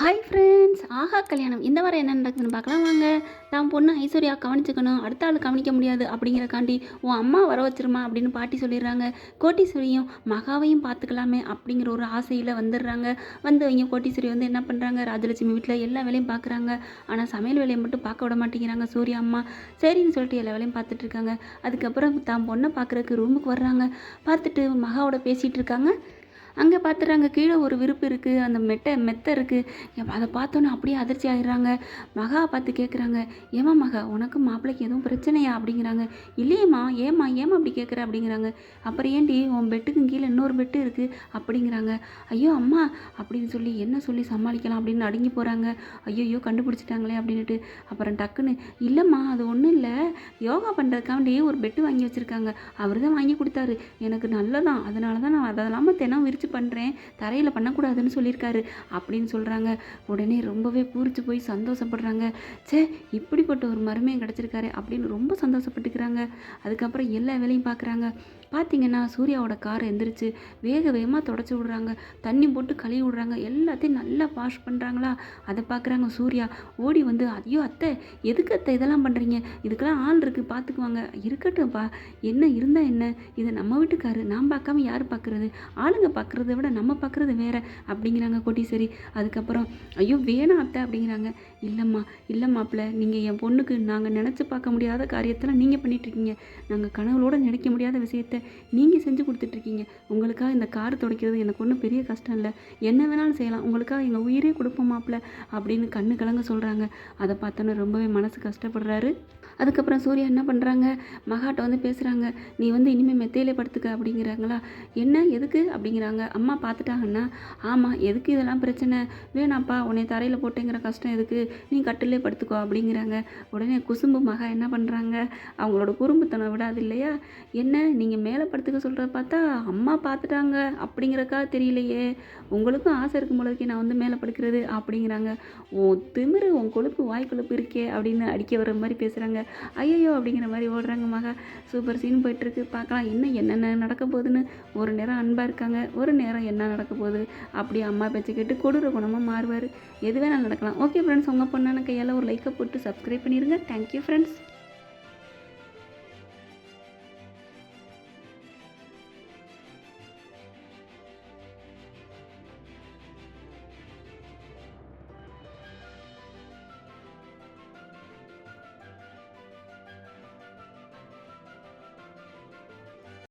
Hi friends ஆஹா கல்யாணம். இந்த வாரம் என்ன நடக்குதுன்னு பார்க்கலாம். வாங்க தான் பொண்ணு ஐஸ்வர்யா கவனிச்சுக்கணும். அடுத்த ஆள் கவனிக்க முடியாது அப்படிங்கிறக்காண்டி உன் அம்மா வர வச்சிருமா? அப்படின்னு பாட்டி சொல்லிடுறாங்க. கோட்டீஸ்வரியும் மகாவையும் பார்த்துக்கலாமே அப்படிங்கிற ஒரு ஆசையில் வந்துடுறாங்க. வந்து அவங்க கோட்டீஸ்வரி வந்து என்ன பண்ணுறாங்க ராஜலட்சுமி வீட்டில் எல்லா வேலையும் பார்க்குறாங்க. ஆனால் சமையல் வேலையை மட்டும் பார்க்க விட மாட்டேங்கிறாங்க சூர்யா அம்மா. சரின்னு சொல்லிட்டு எல்லா வேலையும் பார்த்துட்டு இருக்காங்க. அதுக்கப்புறம் தான் பொண்ணை பார்க்குறதுக்கு ரூமுக்கு வர்றாங்க. பார்த்துட்டு மகாவோட பேசிகிட்டு இருக்காங்க. அங்கே பார்த்துறாங்க கீழே ஒரு விருப்பு இருக்குது அந்த மெட்டை மெத்தை இருக்குது அதை பார்த்தோன்னே அப்படியே அதிர்ச்சி ஆகிடுறாங்க மகா பார்த்து கேட்குறாங்க ஏமா மகா உனக்கு மாப்பிள்ளைக்கு எதுவும் பிரச்சனையா? அப்படிங்கிறாங்க. இல்லையேம்மா ஏம்மா ஏமா அப்படி கேட்குற அப்படிங்கிறாங்க. அப்புறம் ஏண்டி உன் பெட்டுக்கும் கீழே இன்னொரு பெட்டு இருக்குது அப்படிங்கிறாங்க. ஐயோ அம்மா அப்படின்னு சொல்லி என்ன சொல்லி சமாளிக்கலாம் அப்படின்னு அடங்கி போகிறாங்க ஐயோ கண்டுபிடிச்சிட்டாங்களே அப்படின்ட்டு அப்புறம் டக்குன்னு இல்லைம்மா அது ஒன்றும் இல்லை. யோகா பண்ணுறதுக்காண்டி ஒரு பெட்டு வாங்கி வச்சுருக்காங்க. அவர் தான் வாங்கி கொடுத்தாரு. எனக்கு நல்லதான். அதனால தான் நான் அதெல்லாமல் தினம் விரிச்சு பண்ணுறேன் தரையில் பண்ணக்கூடாதுன்னு சொல்லியிருக்காரு அப்படின்னு சொல்கிறாங்க உடனே ரொம்பவே பூரிச்சு போய் சந்தோஷப்படுறாங்க. சே இப்படிப்பட்ட ஒரு மருமையும் கிடச்சிருக்காரு அப்படின்னு ரொம்ப சந்தோஷப்பட்டுக்கிறாங்க. அதுக்கப்புறம் எல்லா வேலையும் பார்க்குறாங்க பார்த்தீங்கன்னா சூர்யாவோட கார் எந்திரிச்சு வேக வேகமாக தொடச்சி விடுறாங்க. தண்ணி போட்டு கழுவி விடுறாங்க. எல்லாத்தையும் நல்லா வாஷ் பண்ணுறாங்களா அதை பார்க்குறாங்க சூர்யா. ஓடி வந்து ஐயோ அத்தை எதுக்கு அத்தை இதெல்லாம் பண்ணுறீங்க இதுக்கெல்லாம் ஆள் இருக்குது பார்த்துக்குவாங்க இருக்கட்டும்ப்பா. என்ன இருந்தால் என்ன? இதை நம்ம வீட்டுக்காரு நான் பார்க்காம யார் பார்க்குறது ஆளுங்க பார்க்குறத விட நம்ம பார்க்குறது வேறு அப்படிங்கிறாங்க கோட்டீஸ்வரி அதுக்கப்புறம் ஐயோ வேணாம் அத்தை அப்படிங்கிறாங்க. இல்லைம்மா இல்லை மாப்பிள்ள நீங்கள் என் பொண்ணுக்கு நாங்கள் நினச்சி பார்க்க முடியாத காரியத்தெல்லாம் நீங்கள் பண்ணிகிட்ருக்கீங்க நாங்கள் கனவுளோடு நினைக்க முடியாத விஷயத்த நீங்கள் செஞ்சு கொடுத்துட்ருக்கீங்க உங்களுக்காக இந்த கார் துடைக்கிறது எனக்கு ஒன்றும் பெரிய கஷ்டம் இல்லை. என்ன வேணாலும் செய்யலாம். உங்களுக்காக எங்கள் உயிரே கொடுப்போம் மாப்பிள்ள அப்படின்னு கண்ணு கலங்க சொல்கிறாங்க அதை பார்த்தோன்னே ரொம்பவே மனசு கஷ்டப்படுறாரு. அதுக்கப்புறம் சூர்யா என்ன பண்ணுறாங்க மகாட்ட வந்து பேசுகிறாங்க நீ வந்து இனிமேல் மெத்தையிலே படுத்துக்க அப்படிங்கிறாங்களா? என்ன? எதுக்கு? அப்படிங்கிறாங்க. அம்மா பார்த்துட்டாங்கன்னா ஆமாம் எதுக்கு இதெல்லாம் பிரச்சனை? வேணாப்பா உன்னை தரையில் போட்டேங்கிற கஷ்டம் எதுக்கு? நீ கட்டிலே படுத்துக்கோ அப்படிங்கிறாங்க. உடனே குசும்பு மகா என்ன பண்ணுறாங்க அவங்களோட குறும்புத்தனம் விடாது இல்லையா? என்ன நீங்கள் மேலே படுத்துக்க சொல்கிறத பார்த்தா அம்மா பார்த்துட்டாங்க அப்படிங்கிறக்கா தெரியலையே. உங்களுக்கும் ஆசை இருக்கும் பொழுதுக்கு நான் வந்து மேலே படுக்கிறது அப்படிங்கிறாங்க. உன் திமிரு உன் கொழுப்பு வாய் கொழுப்பு இருக்கே அப்படின்னு அடிக்க வர மாதிரி பேசுகிறாங்க ஐயோ அப்படிங்கிற மாதிரி ஓடுறாங்க மகா. சூப்பர் சீன் போயிட்டுருக்கு. பார்க்கலாம் இன்னும் என்னென்ன நடக்க போகுதுன்னு. ஒரு நேரம் அன்பாக இருக்காங்க. ஒரு நேரம் என்ன நடக்க போகுது? அப்படி அம்மா பேச்சு கேட்டு கொடூர குணமாக மாறுவார். எது வேணாலும் நடக்கலாம். ஓகே ஃப்ரெண்ட்ஸ் உங்கள் பொண்ணான கையால் ஒரு லைக்கை போட்டு சப்ஸ்கிரைப் பண்ணிடுங்க தேங்க்யூ ஃப்ரெண்ட்ஸ்